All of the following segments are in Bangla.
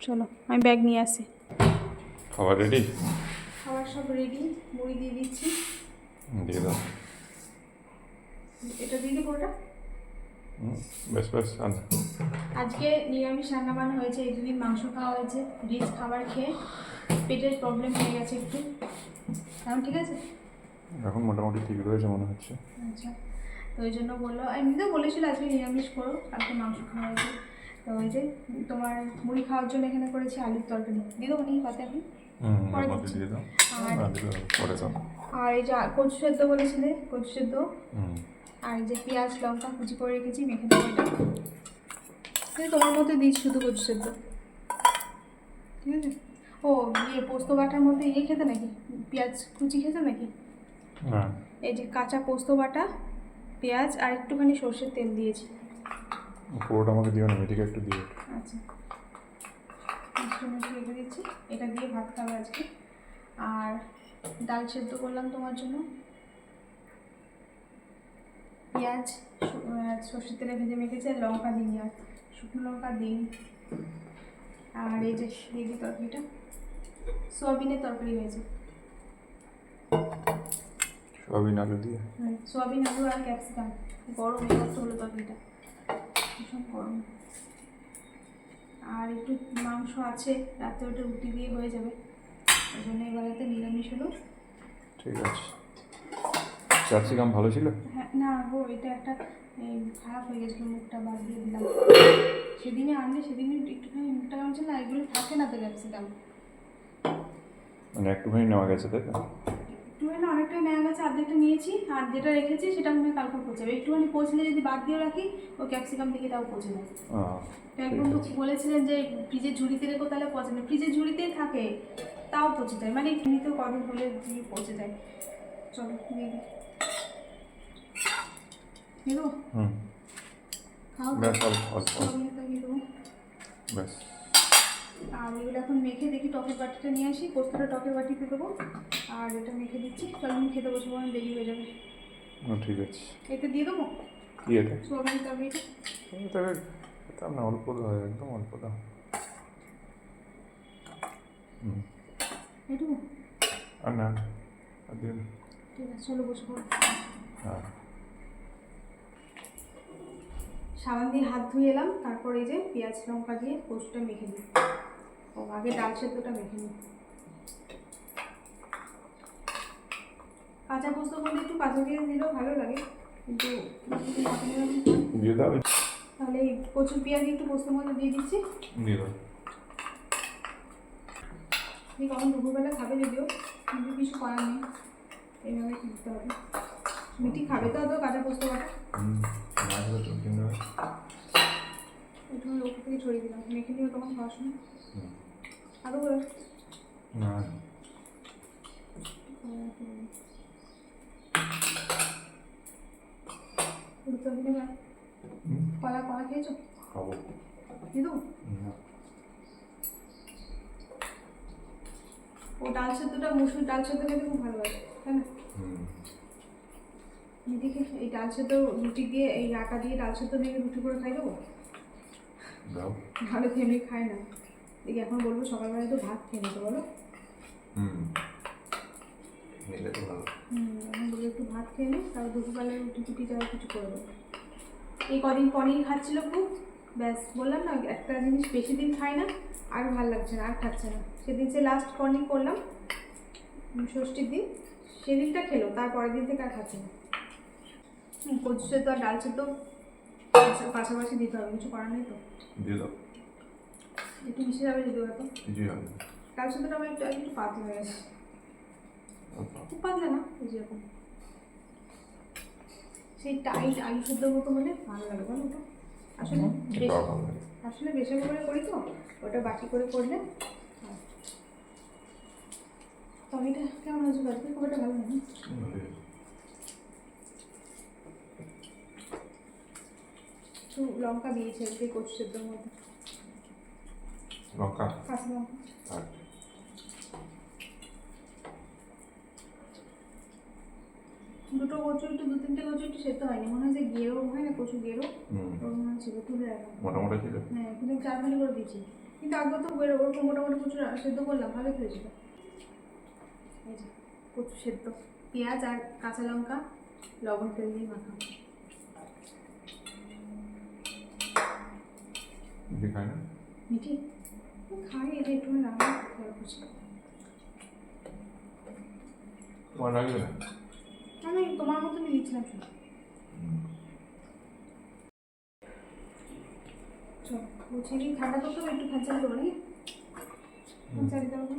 চলো আমি ব্যাগ নিয়ে আসি। খাবার রেডি খাবার সব রেডি মুড়ি দিয়ে দিচ্ছি। দিয়ে দাও। এটা দিয়ে পুরোটা হুম, বেশ বেশ আজকে নিরামিষ রান্না বান্না হয়েছে এই দুদিন মাংস খাওয়া হয়েছে রিচ খাবার খেয়ে পেটের প্রবলেম হয়ে গেছে একটু। এখন ঠিক আছে? এখন মোটামুটি ঠিক রয়েছে মনে হচ্ছে। আচ্ছা তো ওই জন্য বলল এমনিতেও বলেছিল আজকে নিরামিষ করো কালকে মাংস খাওয়া হয়েছে। তো ওই যে তোমার মুড়ি খাওয়ার জন্য এখানে করেছি আলুর তরকারি। দিয়ে দেবো নাকি পাতে দিচ্ছি। আর- এই যে কচু সেদ্ধ বলেছিলে কচু সেদ্ধ। আর এই যে পেঁয়াজ লঙ্কা কুচি করে রেখেছি মেখে দেবো এটা। তোমার মধ্যে দিই শুধু কচু সেদ্ধ। ঠিক আছে? ও ইয়ে পোস্ত বাটার মধ্যে ইয়ে খেতে নাকি? পেঁয়াজ কুচি খেতে নাকি? এই যে কাঁচা পোস্ত বাটা পেঁয়াজ আর একটুখানি সর্ষের তেল দিয়েছি। পুরোটা আমাকে দিও না মেয়েটিকে একটু দিও। আচ্ছা। রেখে দিচ্ছি। এটা দিয়ে ভাত খাবে আজকে। আর ডাল সেদ্ধ করলাম তোমার জন্য। পেঁয়াজ সর্ষের তেলে ভেজে মেখেছি আর লঙ্কা দিই আর শুকনো লঙ্কা দিই। আর এই যে দিয়ে দিই তরকারিটা সোয়াবিনের তরকারি হয়েছে। সয়াবিন আলু দিয়ে? সোয়াবিন আলু আর ক্যাপসিকাম। গরম এবার হলো তরকারিটা। ভীষণ গরম। আর একটু মাংস আছে রাতে ওটা রুটি দিয়ে হয়ে যাবে। ওই জন্য এবারেতে নিরামিষ হলো। ঠিক আছে। ক্যাপসিকাম ভালো ছিল? হ্যাঁ না গো এটা একটা খারাপ হয়ে গেছিল মুখটা বাদ দিয়ে দিলাম। সেদিনে আনলে সেদিনে একটুখানি মুখটা কেমন ছিল না এগুলো থাকে না তো ক্যাপসিকাম। মানে একটুখানি নেওয়া গেছে তাই তো? একটুখানি অনেকটাই নেওয়া গেছে। অর্ধেকটা নিয়েছি আর যেটা রেখেছি সেটা মনে হয় কালকে পচে যাবে একটুখানি পচলে যদি বাদ দিয়ে রাখি ও ক্যাপসিকাম থেকে তাও পচে যায়। একদম বলেছিলেন যে ফ্রিজের ঝুড়িতে রেখো তাহলে পচে না। ফ্রিজের ঝুড়িতেই থাকে তাও পচে যায়। মানে এমনিতেও কদিন হলে দিয়ে পচে যায়। চলো দিয়ে দিই দেবো হুম। খাও অল্প অল্প ব্যাস। আর এগুলো এখন মেখে দেখি টকের বাটিটা নিয়ে আসি পোস্তটা টকের বাটিতে দেবো আর এটা মেখে দিচ্ছি। চলো আমি খেতে বসবো আমি দেরি হয়ে যাবে। ঠিক আছে। এতে দিয়ে দেবো? এটা। সোয়াবিন তরকারিটা তবে খেতাম না অল্প দাও একদম অল্প দাও। হুম। এটুকু? আর না আর দিও। না। ঠিক আছে চলো বসবো হ্যাঁ। সাবান দিয়ে হাত ধুয়ে এলাম তারপর এই যে পেঁয়াজ লঙ্কা দিয়ে পোস্তটা মেখে নিই ও আগে ডাল সেদ্ধটা মেখে নিই। কাঁচা পোস্ত করলে একটু কাঁচা পেঁয়াজ দিলেও ভালো লাগে কিন্তু তাহলে এই কচু পেঁয়াজ একটু পোস্তের মধ্যে দিয়ে দিচ্ছি। দাও। কখন দুপুরবেলা খাবে যদিও কিন্তু কিছু করার নেই এইভাবে দিতে হবে। মিটি খাবে তো তো কাঁচা পোস্ত দেবে। একটু ওপর থেকে ছড়িয়ে দিলাম। মেখে নিও তখন খাওয়ার সময়। আরও না। কলা কলা খেয়েছো? খাব। ও ডাল সেদ্ধটা মুসুর ডাল সেদ্ধ খেতে খুব ভালো লাগে তাই না? এদিকে এই ডাল সেদ্ধ রুটি দিয়ে এই আটা দিয়ে ডাল সেদ্ধ দিয়ে রুটি করে খাই দেবো? ভালো ফ্যামিলি খায় না। দেখি এখন বলব সকালবেলায় তো ভাত খেয়ে নিতে বলো। হুম। নিলে তো ভালো। হুম এখন বলব একটু ভাত খেয়ে নি তারপর দুপুরবেলায় রুটি টুটি যাওয়া কিছু করে দেবো এই কদিন পনির খাচ্ছিল খুব ব্যাস বললাম না একটা জিনিস বেশি দিন খায় না আর ভালো লাগছে না আর খাচ্ছে না। সেদিন সে লাস্ট পনির করলাম ষষ্ঠীর দিন সেদিনটা খেলো তারপরের দিন থেকে আর খাচ্ছে না। হুম, কচু সেদ্ধ আর ডাল সেদ্ধ পাশা- পাশাপাশি দিতে হবে কিছু করার নেই তো। দিয়ে দাও একটু মিশে যাবে যদি হয়তো কিছুই হবে না। আমার একটু একটু পাতলা গেছে। খুব পাতলা না এই যেরকম সেই টাইট আলু সেদ্ধ মতো হলে ভালো লাগে বলো ওটা আসলে বেশি আসলে করে করি তো ওটা বাটি করে করলে। টমেটো কেমন হয়েছে বাড়িতে? খুব একটা ভালো লাগে একটু লঙ্কা দিয়েছে এদিকে কচু সেদ্ধর মধ্যে লঙ্কা আর দুটো কচু একটু দু তিনটে কচু একটু সেদ্ধ হয়নি। মনে হয় যে গেরো হয় না কচু গেরো। মনে ছিল তুলে রাখলাম মোটামুটি ছিল। হ্যাঁ কিন্তু চার ফালি করে দিয়েছি। কিন্তু আগে তো ওরকম মোটামুটি কচু সেদ্ধ করলাম ভালো এই যে কচু সেদ্ধ। পেঁয়াজ আর কাঁচা লঙ্কা লবণ তেল দিয়ে মাখা। মিঠি খায় না? মিঠি? ও খাই এটা একটু রান্না করতে হবে তোমার লাগবে? না আমি তোমার মতনই দিচ্ছিলাম শুধু চল বলছি ঠান্ডা করতে একটু ফ্যান দেবো নাকি? ফ্যান দেবো।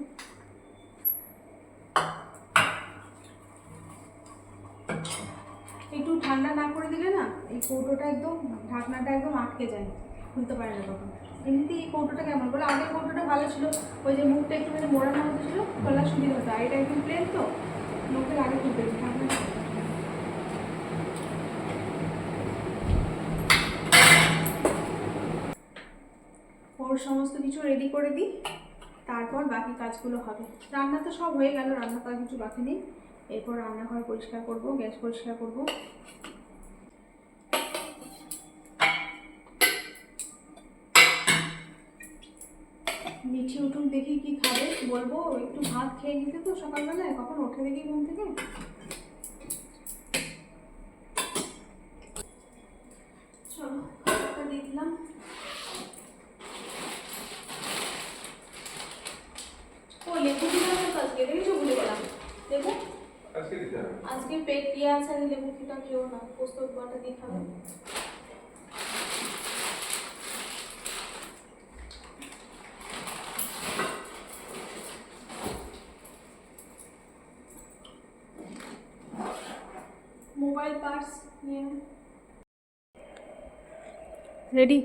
একটু ঠান্ডা না করে দিলে না এই কৌটোটা একদম ঢাকনাটা একদম আটকে যায়। খুলতে পারে না তখন। এমনিতেই এই কৌটোটা কেমন? বলে আগের কৌটোটা ভালো ছিল। ওই যে মুখটা একটুখানি মোড়ানোর মতো ছিল, খোলা সুবিধা হতো। আর এটা একদম প্লেন তো। মুখের আগে খুলতে হবে। ওর সমস্ত কিছু রেডি করে দিই। তারপর বাকি কাজগুলো হবে। রান্না তো সব হয়ে গেল, রান্না আর কিছু বাকি নেই। এরপর রান্নাঘর পরিষ্কার করব, গ্যাস পরিষ্কার করব। মিঠি উঠুন দেখি কি খাবে। বলব একটু ভাত খেয়ে নিতে তো সকালবেলায় কখন ওঠে দেখি ঘুম থেকে। চলো খাবারটা ও লেবু দিলাম তো আজকে দেখেছ ভুলে গেলাম। লেবু? আজকে পেট দিয়ে আছে লেবু খেটা খেও না পোস্ত বাটা দিয়ে খাবে। রেডি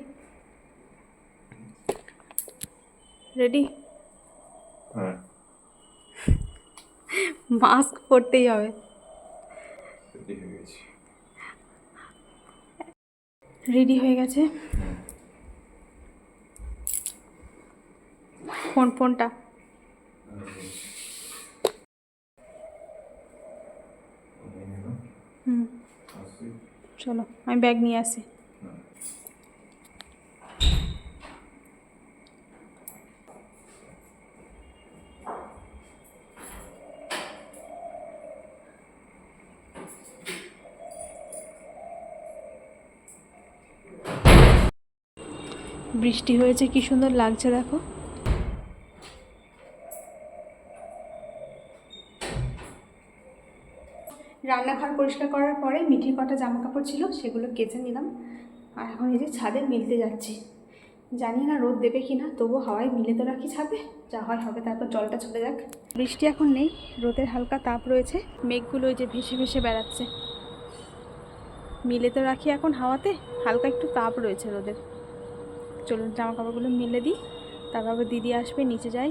রেডি হ্যাঁ। মাস্ক পরতেই হবে। রেডি হয়ে গেছে। ফোন ফোনটা? হুম। চলো আমি ব্যাগ নিয়ে আসি হ্যাঁ বৃষ্টি হয়েছে, কি সুন্দর লাগছে দেখো। রান্নাঘর পরিষ্কার করার পরে মিঠির কটা জামা কাপড় ছিল, সেগুলো কেচে নিলাম। আর এখন এই যে ছাদে মিলতে যাচ্ছি। জানি না রোদ দেবে কি না তবু হাওয়ায় মিলে তো রাখি ছাদে? যা হয় হবে, তারপর জলটা চলে যাক। বৃষ্টি এখন নেই, রোদের হালকা তাপ রয়েছে, মেঘগুলো ওই যে ভেসে ভেসে বেড়াচ্ছে। মিলে তো রাখি এখন হাওয়াতে, হালকা একটু তাপ রয়েছে রোদের। চলুন জামা কাপড়গুলো মেলে দিই। তারপর দিদি আসবে নিচে যাই